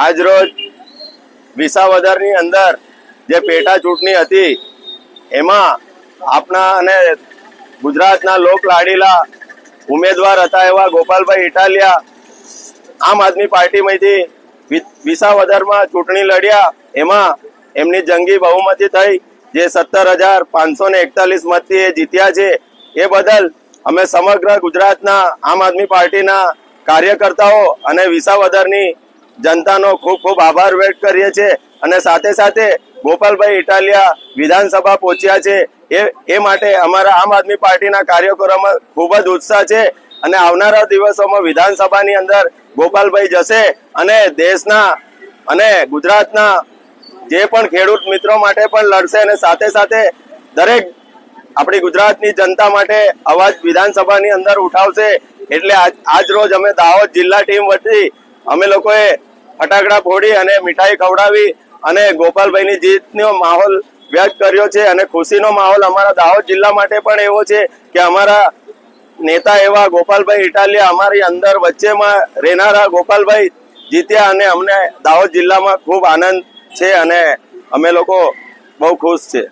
આજ રોજ વિસાવદરની અંદર જે પેટા ચૂંટણી હતી, એમાં આપણા અને ગુજરાતના લોક લાડીલા ઉમેદવાર હતા એવા ગોપાલભાઈ ઇટાલિયા આમ આદમી પાર્ટીમાંથી વિસાવદરમાં ચૂંટણી લડ્યા. એમાં એમની જંગી બહુમતી થઈ, જે સત્તર હજાર પાંચસો ને એકતાલીસ મતથી એ જીત્યા છે. એ બદલ અમે સમગ્ર ગુજરાતના આમ આદમી પાર્ટીના કાર્યકર્તાઓ અને વિસાવદરની જનતાનો ખૂબ ખૂબ આભાર વ્યક્ત કરીએ છીએ અને સાથે સાથે ગોપાલભાઈ ઇટાલિયા વિધાનસભા પહોંચ્યા છે. એ એ માટે અમારા આમ આદમી પાર્ટીના કાર્યકરોમાં ખૂબ જ ઉત્સાહ છે અને આવનારા દિવસોમાં વિધાનસભાની અંદર ગોપાલભાઈ જશે અને દેશના અને ગુજરાતના જે પણ ખેડૂત મિત્રો માટે પણ લડશે અને સાથે સાથે દરેક આપણી ગુજરાતની જનતા માટે અવાજ વિધાનસભાની અંદર ઉઠાવશે. એટલે આજ આજ રોજ અમે દાહોદ જિલ્લા ટીમ વતી અમે લોકોએ ફટાકડા ફોડી અને મીઠાઈ ખવડાવી અને ગોપાલભાઈની જીતનો માહોલ વ્યક્ત કર્યો છે અને ખુશીનો માહોલ અમારા દાહોદ જિલ્લા માટે પણ એવો છે કે અમારા નેતા એવા ગોપાલભાઈ ઇટાલિયા અમારી અંદર વચ્ચેમાં રહેનારા ગોપાલભાઈ જીત્યા અને અમને દાહોદ જિલ્લામાં ખૂબ આનંદ છે અને અમે લોકો બહુ ખુશ છે.